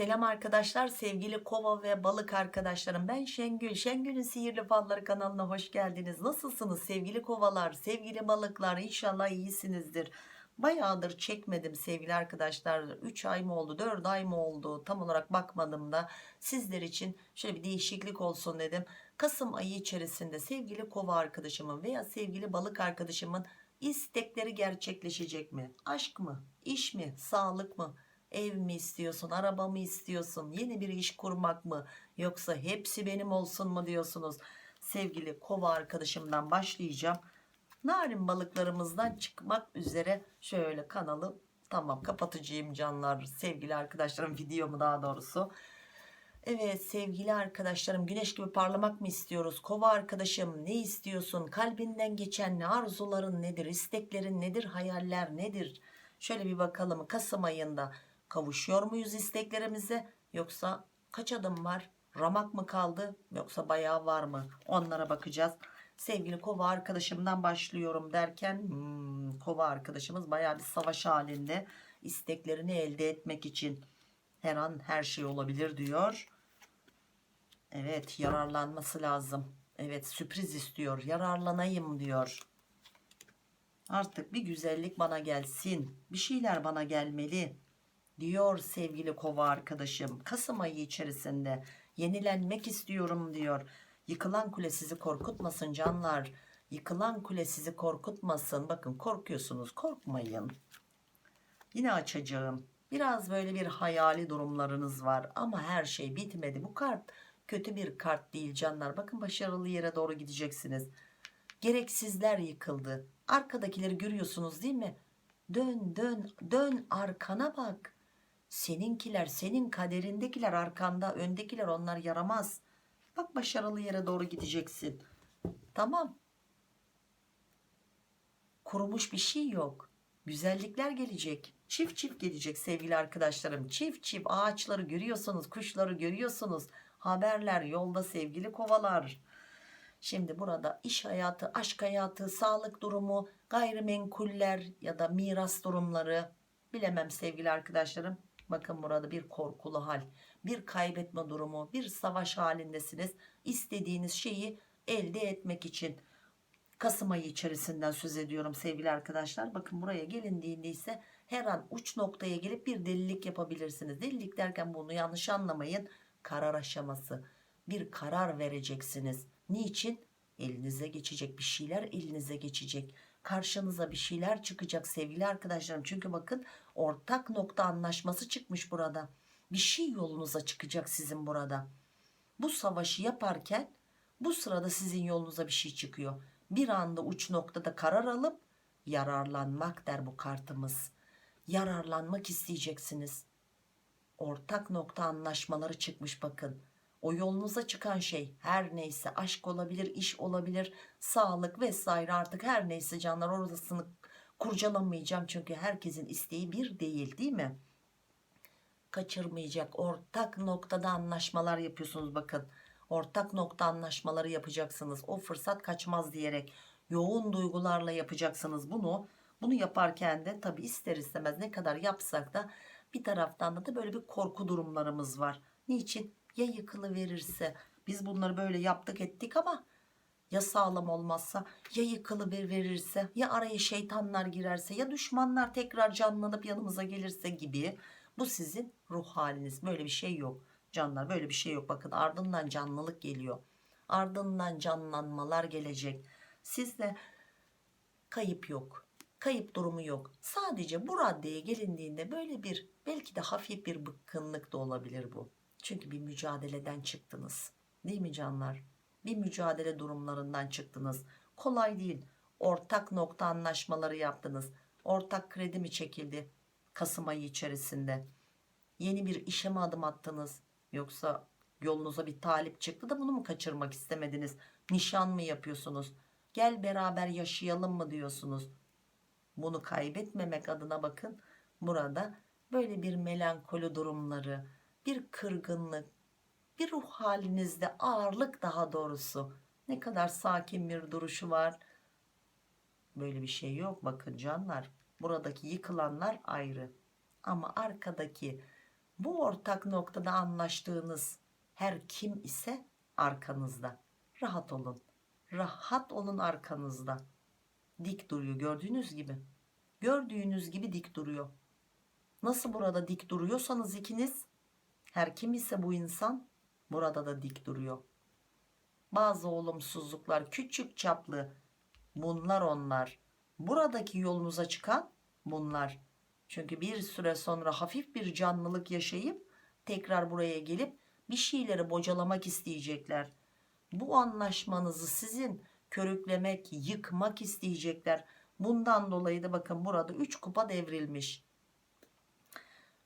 Selam arkadaşlar, sevgili kova ve balık arkadaşlarım. Ben Şengül. Şengül'ün Sihirli Falları kanalına hoş geldiniz. Nasılsınız sevgili kovalar, sevgili balıklar? İnşallah iyisinizdir. Bayağıdır çekmedim sevgili arkadaşlar. 3 ay mı oldu, 4 ay mı oldu? Tam olarak bakmadım da sizler için şöyle bir değişiklik olsun dedim. Kasım ayı içerisinde sevgili kova arkadaşımın veya sevgili balık arkadaşımın istekleri gerçekleşecek mi? Aşk mı? İş mi? Sağlık mı? Ev mi istiyorsun, araba mı istiyorsun, yeni bir iş kurmak mı yoksa hepsi benim olsun mu diyorsunuz? Sevgili kova arkadaşımdan başlayacağım. Narin balıklarımızdan çıkmak üzere şöyle kanalı tamam kapatıcıyım canlar sevgili arkadaşlarım videomu daha doğrusu. Evet sevgili arkadaşlarım güneş gibi parlamak mı istiyoruz? Kova arkadaşım ne istiyorsun? Kalbinden geçen ne? Arzuların nedir? isteklerin nedir? Hayaller nedir? Şöyle bir bakalım Kasım ayında kavuşuyor muyuz isteklerimize? Yoksa kaç adım var? Ramak mı kaldı? Yoksa bayağı var mı? Onlara bakacağız. Sevgili kova arkadaşımdan başlıyorum derken hmm, kova arkadaşımız bayağı bir savaş halinde isteklerini elde etmek için her an her şey olabilir diyor. Evet yararlanması lazım. Evet sürpriz istiyor. Yararlanayım diyor. Artık bir güzellik bana gelsin. Bir şeyler bana gelmeli. Diyor sevgili kova arkadaşım. Kasım ayı içerisinde yenilenmek istiyorum diyor. Yıkılan kule sizi korkutmasın canlar. Yıkılan kule sizi korkutmasın. Bakın korkuyorsunuz korkmayın. Yine açacağım. Biraz böyle bir hayali durumlarınız var ama her şey bitmedi. Bu kart kötü bir kart değil canlar. Bakın başarılı yere doğru gideceksiniz. Gereksizler yıkıldı. Arkadakileri görüyorsunuz değil mi? Dön dön dön arkana bak. Seninkiler senin kaderindekiler arkanda öndekiler onlar yaramaz. Bak başarılı yere doğru gideceksin. Tamam. Kurumuş bir şey yok. Güzellikler gelecek. Çift çift gelecek sevgili arkadaşlarım. Çift çift ağaçları görüyorsunuz, kuşları görüyorsunuz. Haberler yolda sevgili kovalar. Şimdi burada iş hayatı, aşk hayatı, sağlık durumu, gayrimenkuller ya da miras durumları bilemem sevgili arkadaşlarım. Bakın burada bir korkulu hal, bir kaybetme durumu, bir savaş halindesiniz. İstediğiniz şeyi elde etmek için Kasım ayı içerisinden söz ediyorum sevgili arkadaşlar. Bakın buraya gelindiğinde ise her an uç noktaya gelip bir delilik yapabilirsiniz. Delilik derken bunu yanlış anlamayın. Karar aşaması. Bir karar vereceksiniz. Niçin? Elinize geçecek bir şeyler elinize geçecek. Karşınıza bir şeyler çıkacak sevgili arkadaşlarım. Çünkü bakın ortak nokta anlaşması çıkmış burada. Bir şey yolunuza çıkacak sizin burada. Bu savaşı yaparken bu sırada sizin yolunuza bir şey çıkıyor. Bir anda uç noktada karar alıp yararlanmak der bu kartımız. Yararlanmak isteyeceksiniz. Ortak nokta anlaşmaları çıkmış bakın. O yolunuza çıkan şey her neyse aşk olabilir, iş olabilir, sağlık vesaire artık her neyse canlar orasını kurcalamayacağım. Çünkü herkesin isteği bir değil değil mi? Kaçırmayacak ortak noktada anlaşmalar yapıyorsunuz bakın. Ortak nokta anlaşmaları yapacaksınız. O fırsat kaçmaz diyerek yoğun duygularla yapacaksınız bunu. Bunu yaparken de tabi ister istemez ne kadar yapsak da bir taraftan da, da böyle bir korku durumlarımız var. Niçin? Ya yıkılı verirse biz bunları böyle yaptık ettik ama ya sağlam olmazsa ya yıkılı bir verirse ya araya şeytanlar girerse ya düşmanlar tekrar canlanıp yanımıza gelirse gibi bu sizin ruh haliniz. Böyle bir şey yok. Canlar böyle bir şey yok. Bakın ardından canlılık geliyor. Ardından canlanmalar gelecek. Sizde kayıp yok. Kayıp durumu yok. Sadece bu raddeye gelindiğinde böyle bir belki de hafif bir bıkkınlık da olabilir bu. Çünkü bir mücadeleden çıktınız. Değil mi canlar bir mücadele durumlarından çıktınız kolay değil ortak nokta anlaşmaları yaptınız ortak kredi mi çekildi Kasım ayı içerisinde yeni bir işe mi adım attınız Yoksa yolunuza bir talip çıktı da bunu mu kaçırmak istemediniz? Nişan mı yapıyorsunuz? Gel beraber yaşayalım mı diyorsunuz? Bunu kaybetmemek adına bakın burada böyle bir melankoli durumları, bir kırgınlık, bir ruh halinizde ağırlık daha doğrusu. Ne kadar sakin bir duruşu var. Böyle bir şey yok bakın canlar. Buradaki yıkılanlar ayrı. Ama arkadaki Bu ortak noktada anlaştığınız her kim ise arkanızda. Rahat olun. Rahat olun arkanızda. Dik duruyor gördüğünüz gibi. Gördüğünüz gibi dik duruyor. Nasıl burada dik duruyorsanız ikiniz her kim ise bu insan burada da dik duruyor. Bazı olumsuzluklar küçük çaplı bunlar onlar. Buradaki yolunuza çıkan bunlar. Çünkü bir süre sonra hafif bir canlılık yaşayıp tekrar buraya gelip bir şeyleri bocalamak isteyecekler. Bu anlaşmanızı sizin körüklemek, yıkmak isteyecekler. Bundan dolayı da bakın burada 3 kupa devrilmiş.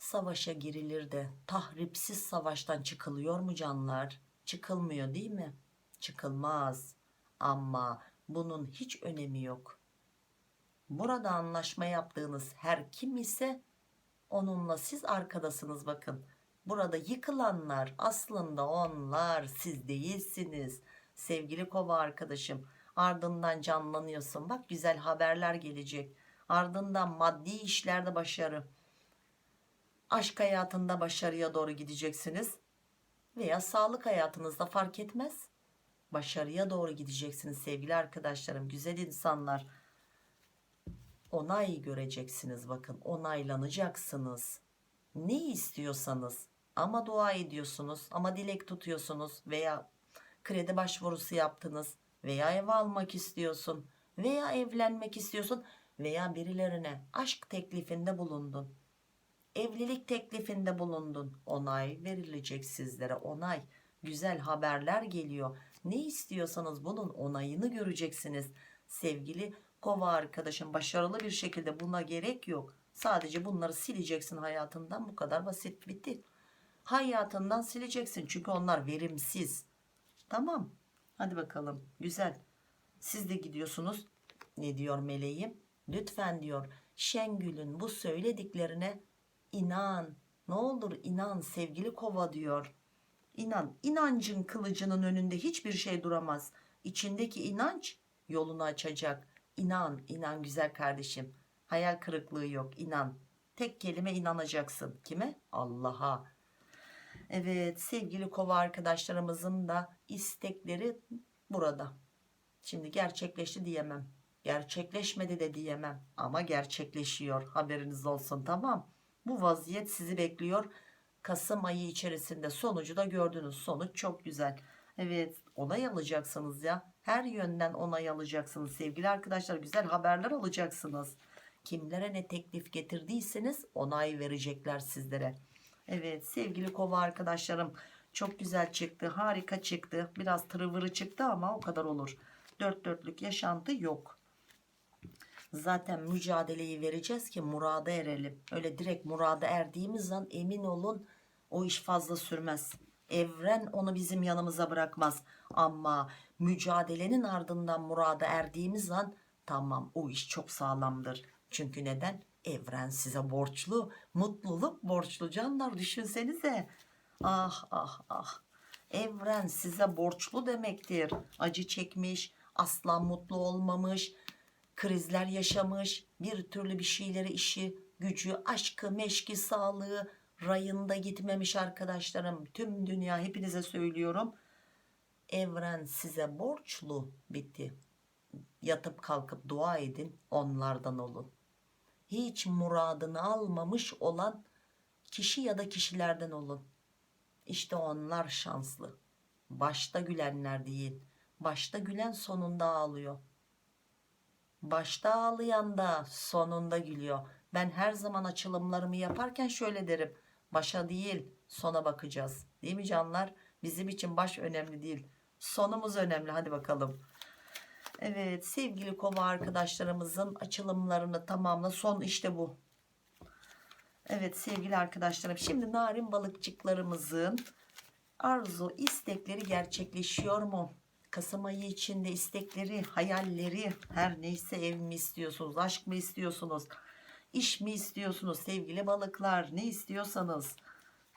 Savaşa girilir de tahripsiz savaştan çıkılıyor mu canlar? Çıkılmıyor değil mi? Çıkılmaz. Ama bunun hiç önemi yok. Burada anlaşma yaptığınız her kim ise onunla siz arkadasınız bakın. Burada yıkılanlar aslında onlar siz değilsiniz. Sevgili kova arkadaşım ardından canlanıyorsun. Bak güzel haberler gelecek. Ardından maddi işlerde başarı. Aşk hayatında başarıya doğru gideceksiniz. Veya sağlık hayatınızda fark etmez. Başarıya doğru gideceksiniz sevgili arkadaşlarım. Güzel insanlar. Onay göreceksiniz bakın. Onaylanacaksınız. Ne istiyorsanız ama dua ediyorsunuz ama dilek tutuyorsunuz veya kredi başvurusu yaptınız veya ev almak istiyorsun veya evlenmek istiyorsun veya birilerine aşk teklifinde bulundun. Evlilik teklifinde bulundun. Onay verilecek sizlere onay. Güzel haberler geliyor. Ne istiyorsanız bunun onayını göreceksiniz. Sevgili kova arkadaşım başarılı bir şekilde buna gerek yok. Sadece bunları sileceksin hayatından bu kadar basit bitti. Hayatından sileceksin çünkü onlar verimsiz. Tamam. Hadi bakalım. Güzel. Siz de gidiyorsunuz. Ne diyor meleğim? Lütfen diyor Şengül'ün bu söylediklerine inan. Ne olur inan sevgili kova diyor. İnan. İnancın kılıcının önünde hiçbir şey duramaz. İçindeki inanç yolunu açacak. İnan, inan güzel kardeşim. Hayal kırıklığı yok, inan. Tek kelime inanacaksın. Kime? Allah'a. Evet sevgili kova arkadaşlarımızın da istekleri burada. Şimdi gerçekleşti diyemem. Gerçekleşmedi de diyemem. Ama gerçekleşiyor. Haberiniz olsun tamam. Bu vaziyet sizi bekliyor. Kasım ayı içerisinde sonucu da gördünüz. Sonuç çok güzel. Evet onay alacaksınız ya. Her yönden onay alacaksınız sevgili arkadaşlar. Güzel haberler alacaksınız. Kimlere ne teklif getirdiyseniz onay verecekler sizlere. Evet sevgili kova arkadaşlarım çok güzel çıktı harika çıktı biraz tırıvırı çıktı ama o kadar olur dört dörtlük yaşantı yok zaten mücadeleyi vereceğiz ki murada erelim. Öyle direkt murada erdiğimiz an emin olun o iş fazla sürmez. Evren onu bizim yanımıza bırakmaz. Ama mücadelenin ardından murada erdiğimiz an tamam o iş çok sağlamdır. Çünkü neden? Evren size borçlu mutluluk borçlu canlar düşünsenize. Ah ah ah. Evren size borçlu demektir. Acı çekmiş asla mutlu olmamış krizler yaşamış bir türlü bir şeyleri işi gücü aşkı meşki sağlığı rayında gitmemiş arkadaşlarım tüm dünya hepinize söylüyorum evren size borçlu bitti yatıp kalkıp dua edin onlardan olun hiç muradını almamış olan kişi ya da kişilerden olun. İşte onlar şanslı. Başta gülenler değil. Başta gülen sonunda ağlıyor. Başta ağlayan da sonunda gülüyor. Ben her zaman açılımlarımı yaparken şöyle derim. Başa değil sona bakacağız. Değil mi canlar? Bizim için baş önemli değil. Sonumuz önemli. Hadi bakalım. Evet sevgili kova arkadaşlarımızın açılımlarını tamamla. Son işte bu. Evet sevgili arkadaşlarım şimdi narin balıkçıklarımızın arzu istekleri gerçekleşiyor mu? Kasım ayı içinde istekleri, hayalleri her neyse ev mi istiyorsunuz, aşk mı istiyorsunuz, iş mi istiyorsunuz sevgili balıklar ne istiyorsanız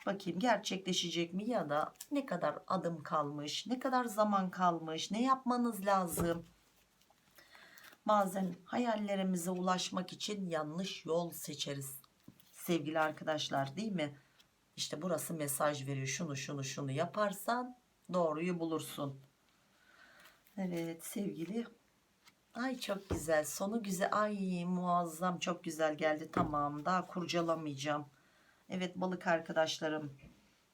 bakayım gerçekleşecek mi ya da ne kadar adım kalmış, ne kadar zaman kalmış, ne yapmanız lazım? Bazen hayallerimize ulaşmak için yanlış yol seçeriz sevgili arkadaşlar değil mi? İşte burası mesaj veriyor. Şunu şunu şunu yaparsan doğruyu bulursun. Evet sevgili. Ay çok güzel. Sonu güzel. Ay muazzam çok güzel geldi. Tamam daha kurcalamayacağım. Evet balık arkadaşlarım.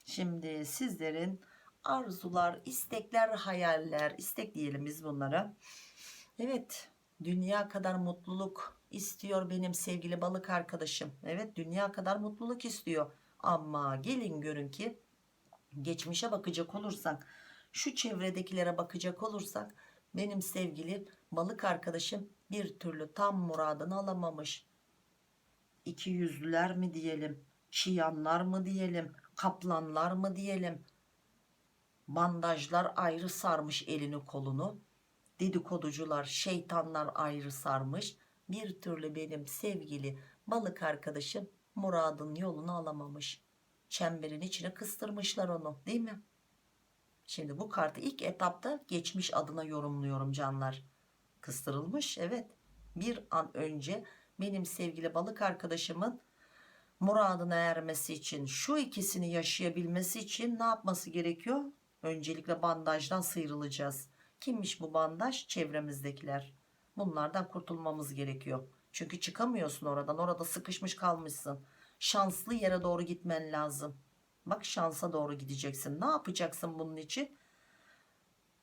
Şimdi sizlerin arzular, istekler, hayaller, istek diyelim biz bunlara. Evet, dünya kadar mutluluk istiyor benim sevgili balık arkadaşım. Evet, dünya kadar mutluluk istiyor. Ama gelin görün ki geçmişe bakacak olursak, şu çevredekilere bakacak olursak benim sevgili balık arkadaşım bir türlü tam muradını alamamış. İki yüzlüler mi diyelim, çıyanlar mı diyelim, kaplanlar mı diyelim, bandajlar ayrı sarmış elini kolunu, dedikoducular, şeytanlar ayrı sarmış, bir türlü benim sevgili balık arkadaşım muradın yolunu alamamış. Çemberin içine kıstırmışlar onu değil mi? Şimdi bu kartı ilk etapta geçmiş adına yorumluyorum canlar. Kıstırılmış evet. Bir an önce benim sevgili balık arkadaşımın muradına ermesi için şu ikisini yaşayabilmesi için ne yapması gerekiyor? Öncelikle bandajdan sıyrılacağız. Kimmiş bu bandaj? Çevremizdekiler. Bunlardan kurtulmamız gerekiyor. Çünkü çıkamıyorsun oradan. Orada sıkışmış kalmışsın. Şanslı yere doğru gitmen lazım. Bak şansa doğru gideceksin. Ne yapacaksın bunun için?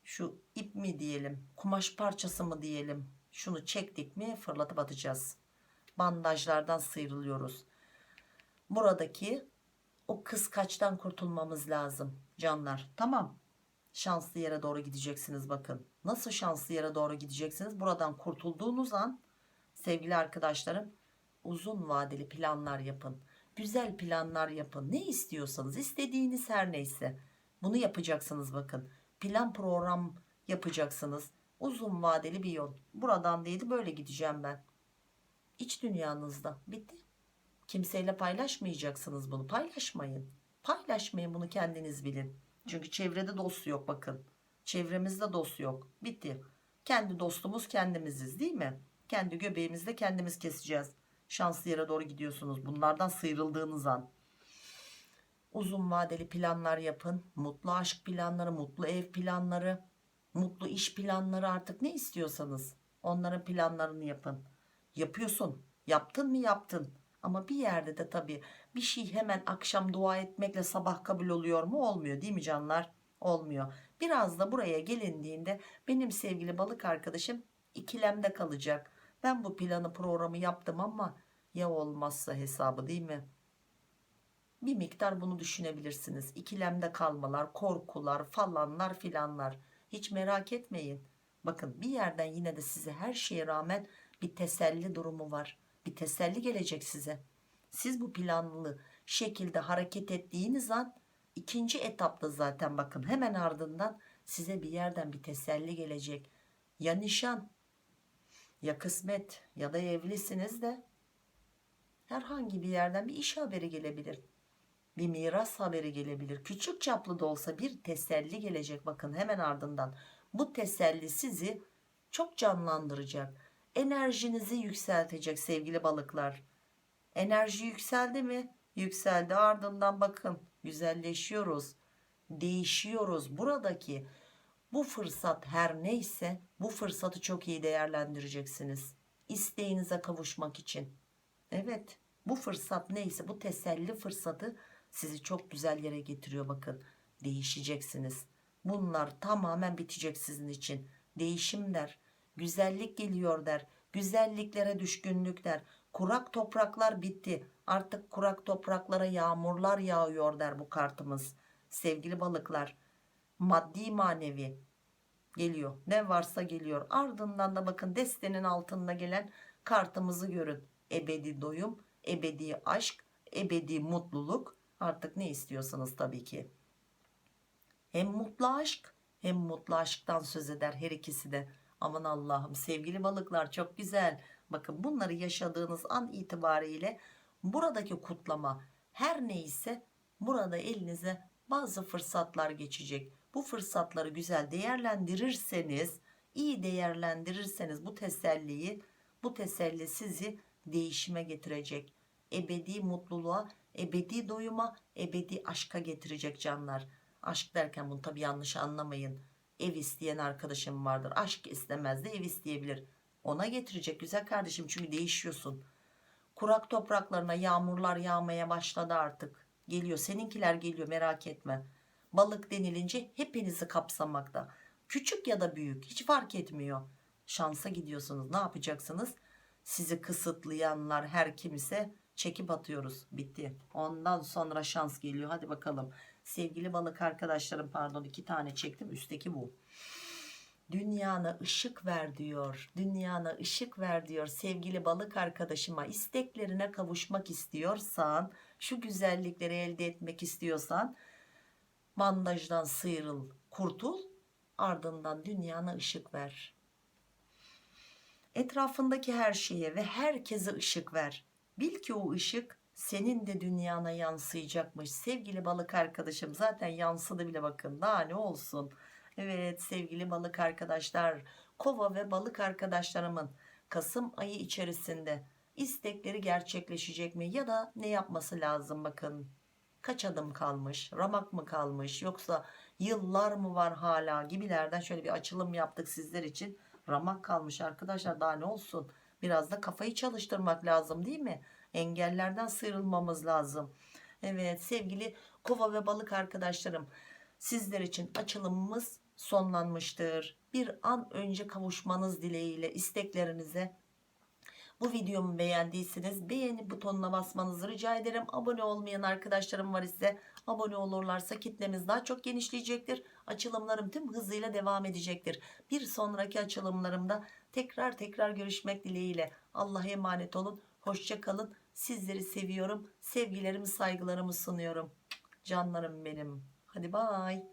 Şu ip mi diyelim, kumaş parçası mı diyelim. Şunu çektik mi fırlatıp atacağız. Bandajlardan sıyrılıyoruz. Buradaki o kıskaçtan kurtulmamız lazım canlar. Tamam. Şanslı yere doğru gideceksiniz bakın. Nasıl şanslı yere doğru gideceksiniz? Buradan kurtulduğunuz an sevgili arkadaşlarım uzun vadeli planlar yapın. Güzel planlar yapın. Ne istiyorsanız istediğiniz her neyse bunu yapacaksınız bakın. Plan program yapacaksınız. Uzun vadeli bir yol. Buradan değildi böyle gideceğim ben. İç dünyanızda bitti. Kimseyle paylaşmayacaksınız bunu. Paylaşmayın. Paylaşmayın bunu kendiniz bilin. Çünkü çevrede dost yok bakın. Çevremizde dost yok. Bitti. Kendi dostumuz kendimiziz değil mi? Kendi göbeğimizde kendimiz keseceğiz. Şanslı yere doğru gidiyorsunuz. Bunlardan sıyrıldığınız an. Uzun vadeli planlar yapın. Mutlu aşk planları, mutlu ev planları, mutlu iş planları artık ne istiyorsanız. Onların planlarını yapın. Yapıyorsun. Yaptın mı yaptın. Ama bir yerde de tabii bir şey hemen akşam dua etmekle sabah kabul oluyor mu? Olmuyor değil mi canlar? Olmuyor. Biraz da buraya gelindiğinde benim sevgili balık arkadaşım ikilemde kalacak. Ben bu planı programı yaptım ama ya olmazsa hesabı değil mi? Bir miktar bunu düşünebilirsiniz. İkilemde kalmalar, korkular, falanlar filanlar. Hiç merak etmeyin. Bakın bir yerden yine de size her şeye rağmen bir teselli durumu var. Bir teselli gelecek size. Siz bu planlı şekilde hareket ettiğiniz an ikinci etapta zaten bakın hemen ardından size bir yerden bir teselli gelecek. Ya nişan ya kısmet ya da evlisiniz de herhangi bir yerden bir iş haberi gelebilir. Bir miras haberi gelebilir. Küçük çaplı da olsa bir teselli gelecek bakın hemen ardından. Bu teselli sizi çok canlandıracak. Enerjinizi yükseltecek sevgili balıklar. Enerji yükseldi mi? Yükseldi ardından bakın güzelleşiyoruz. Değişiyoruz. Buradaki bu fırsat her neyse bu fırsatı çok iyi değerlendireceksiniz. İsteğinize kavuşmak için. Evet bu fırsat neyse bu teselli fırsatı sizi çok güzel yere getiriyor bakın. Değişeceksiniz. Bunlar tamamen bitecek sizin için. Değişim der. Güzellik geliyor der. Güzelliklere düşkünlük der. Kurak topraklar bitti. Artık kurak topraklara yağmurlar yağıyor der bu kartımız. Sevgili balıklar maddi manevi geliyor. Ne varsa geliyor. Ardından da bakın destenin altında gelen kartımızı görün. Ebedi doyum, ebedi aşk, ebedi mutluluk. Artık ne istiyorsanız tabii ki. Hem mutlu aşk hem mutlu aşktan söz eder her ikisi de. Aman Allah'ım sevgili balıklar çok güzel. Bakın bunları yaşadığınız an itibariyle buradaki kutlama her neyse burada elinize bazı fırsatlar geçecek. Bu fırsatları güzel değerlendirirseniz, iyi değerlendirirseniz bu teselliyi, bu teselli sizi değişime getirecek. Ebedi mutluluğa ebedi doyuma ebedi aşka getirecek canlar. Aşk derken bunu tabi yanlış anlamayın. Ev isteyen arkadaşım vardır. Aşk istemez de ev isteyebilir. Ona getirecek güzel kardeşim çünkü değişiyorsun. Kurak topraklarına yağmurlar yağmaya başladı artık. Geliyor seninkiler geliyor merak etme balık denilince hepinizi kapsamakta. Küçük ya da büyük hiç fark etmiyor. Şansa gidiyorsunuz ne yapacaksınız? Sizi kısıtlayanlar her kimse çekip atıyoruz. Bitti. Ondan sonra şans geliyor. Hadi bakalım. Sevgili balık arkadaşlarım pardon iki tane çektim. Üstteki bu. Dünyana ışık ver diyor. Dünyana ışık ver diyor. Sevgili balık arkadaşıma isteklerine kavuşmak istiyorsan şu güzellikleri elde etmek istiyorsan bandajdan sıyrıl kurtul ardından dünyana ışık ver. Etrafındaki her şeye ve herkese ışık ver. Bil ki o ışık senin de dünyana yansıyacakmış. Sevgili balık arkadaşım zaten yansıdı bile bakın daha ne olsun. Evet sevgili balık arkadaşlar kova ve balık arkadaşlarımın Kasım ayı içerisinde istekleri gerçekleşecek mi ya da ne yapması lazım bakın kaç adım kalmış ramak mı kalmış yoksa yıllar mı var hala gibilerden şöyle bir açılım yaptık sizler için. Ramak kalmış arkadaşlar daha ne olsun? Biraz da kafayı çalıştırmak lazım değil mi? Engellerden sıyrılmamız lazım. Evet sevgili kova ve balık arkadaşlarım sizler için açılımımız sonlanmıştır. Bir an önce kavuşmanız dileğiyle isteklerinize bu videomu beğendiyseniz beğeni butonuna basmanızı rica ederim. Abone olmayan arkadaşlarım var ise abone olurlarsa kitlemiz daha çok genişleyecektir. Açılımlarım tüm hızıyla devam edecektir. Bir sonraki açılımlarımda tekrar tekrar görüşmek dileğiyle. Allah'a emanet olun. Hoşça kalın. Sizleri seviyorum. Sevgilerimi saygılarımı sunuyorum. Canlarım benim. Hadi bay.